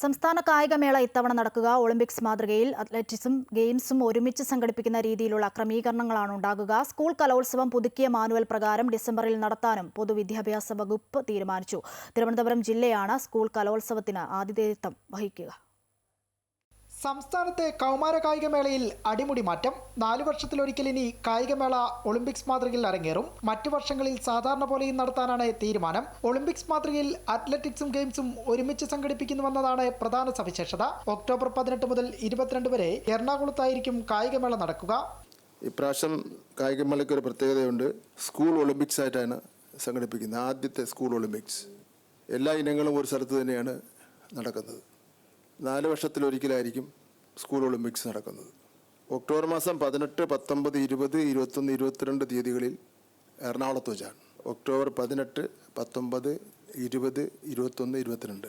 സംസ്ഥാന കായികമേള ഇത്തവണ നടക്കുക. ഒളിമ്പിക്സ് മാതൃകയിൽ അത്ലറ്റിക്സും ഗെയിംസും ഒരുമിച്ച് സംഘടിപ്പിക്കുന്ന രീതിയിലുള്ള ക്രമീകരണങ്ങളാണ് ഉണ്ടാകുക. സ്കൂൾ കലോത്സവം പുതുക്കിയ മാനുവൽ പ്രകാരം ഡിസംബറിൽ നടത്താനും പൊതുവിദ്യാഭ്യാസ വകുപ്പ് തീരുമാനിച്ചു. തിരുവനന്തപുരം ജില്ലയാണ് സ്കൂൾ കലോത്സവത്തിന് ആതിഥേയത്വം വഹിക്കുക. സംസ്ഥാനത്തെ കൗമാര കായികമേളയിൽ അടിമുടി മാറ്റം. നാലു വർഷത്തിലൊരിക്കൽ ഇനി കായികമേള ഒളിമ്പിക്സ് മാതൃകയിൽ അരങ്ങേറും. മറ്റു വർഷങ്ങളിൽ സാധാരണ പോലെയും നടത്താനാണ് തീരുമാനം. ഒളിമ്പിക്സ് മാതൃകയിൽ അത്ലറ്റിക്സും ഗെയിംസും ഒരുമിച്ച് സംഘടിപ്പിക്കുന്നുവെന്നതാണ് പ്രധാന സവിശേഷത. ഒക്ടോബർ പതിനെട്ട് മുതൽ ഇരുപത്തിരണ്ട് വരെ എറണാകുളത്തായിരിക്കും കായികമേള നടക്കുക. ഇപ്രാവശ്യം കായികമേളയ്ക്ക് ഒരു പ്രത്യേകതയുണ്ട്. സ്കൂൾ ഒളിമ്പിക്സ് ആയിട്ടാണ് സംഘടിപ്പിക്കുന്നത്. ആദ്യത്തെ സ്കൂൾ ഒളിമ്പിക്സ്. എല്ലാ ഇനങ്ങളും ഒരു സ്ഥലത്ത് തന്നെയാണ് നടക്കുന്നത്. നാല് വർഷത്തിലൊരിക്കലായിരിക്കും സ്കൂൾ ഒളിമ്പിക്സ് നടക്കുന്നത്. ഒക്ടോബർ മാസം പതിനെട്ട് പത്തൊമ്പത് ഇരുപത് ഇരുപത്തൊന്ന് ഇരുപത്തിരണ്ട് തീയതികളിൽ എറണാകുളത്ത് വെച്ചാണ്. ഒക്ടോബർ പതിനെട്ട് പത്തൊമ്പത് ഇരുപത് ഇരുപത്തൊന്ന് ഇരുപത്തിരണ്ട്.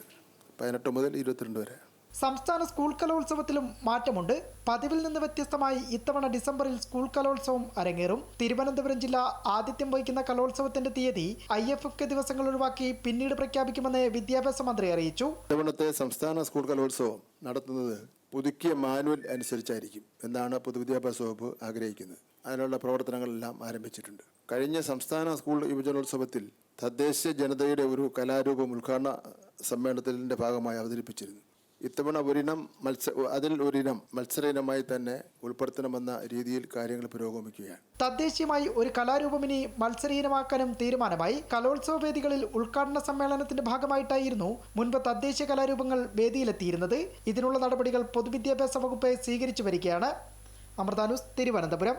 പതിനെട്ട് മുതൽ ഇരുപത്തിരണ്ട് വരെ. സംസ്ഥാന സ്കൂൾ കലോത്സവത്തിലും മാറ്റമുണ്ട്. പതിവിൽ നിന്ന് വ്യത്യസ്തമായി ഇത്തവണ ഡിസംബറിൽ സ്കൂൾ കലോത്സവം അരങ്ങേറും. തിരുവനന്തപുരം ജില്ല ആതിഥ്യം വഹിക്കുന്ന കലോത്സവത്തിന്റെ തീയതി ഐ എഫ് എഫ് ദിവസങ്ങൾ ഒഴിവാക്കി പിന്നീട് പ്രഖ്യാപിക്കുമെന്ന് വിദ്യാഭ്യാസ മന്ത്രി അറിയിച്ചു. ഇത്തവണത്തെ സംസ്ഥാന സ്കൂൾ കലോത്സവം നടത്തുന്നത് പുതുക്കിയ മാനുവൽ അനുസരിച്ചായിരിക്കും എന്നാണ് പൊതുവിദ്യാഭ്യാസ വകുപ്പ് ആഗ്രഹിക്കുന്നത്. അതിനുള്ള പ്രവർത്തനങ്ങളെല്ലാം ആരംഭിച്ചിട്ടുണ്ട്. കഴിഞ്ഞ സംസ്ഥാന സ്കൂൾ യുവജനോത്സവത്തിൽ തദ്ദേശ ജനതയുടെ ഒരു കലാരൂപം ഉദ്ഘാടന സമ്മേളനത്തിന്റെ ഭാഗമായി അവതരിപ്പിച്ചിരുന്നു. ഇത്തവണ ഒരിനം മത്സ അതിൽ ഒരിനം മത്സര ഇനമായി തന്നെ ഉൾപ്പെടുത്തണമെന്ന രീതിയിൽ കാര്യങ്ങൾ പുരോഗമിക്കുകയാണ്. തദ്ദേശീയമായി ഒരു കലാരൂപമിനെ മത്സരീനമാക്കാനും തീരുമാനമായി കലോത്സവ വേദികളിൽ ഉദ്ഘാടന സമ്മേളനത്തിന്റെ ഭാഗമായിട്ടായിരുന്നു മുൻപ് തദ്ദേശീയ കലാരൂപങ്ങൾ വേദിയിലെത്തിയിരുന്നത്. ഇതിനുള്ള നടപടികൾ പൊതുവിദ്യാഭ്യാസ വകുപ്പ് സ്വീകരിച്ചു വരികയാണ്. അമൃതാനുസ് തിരുവനന്തപുരം.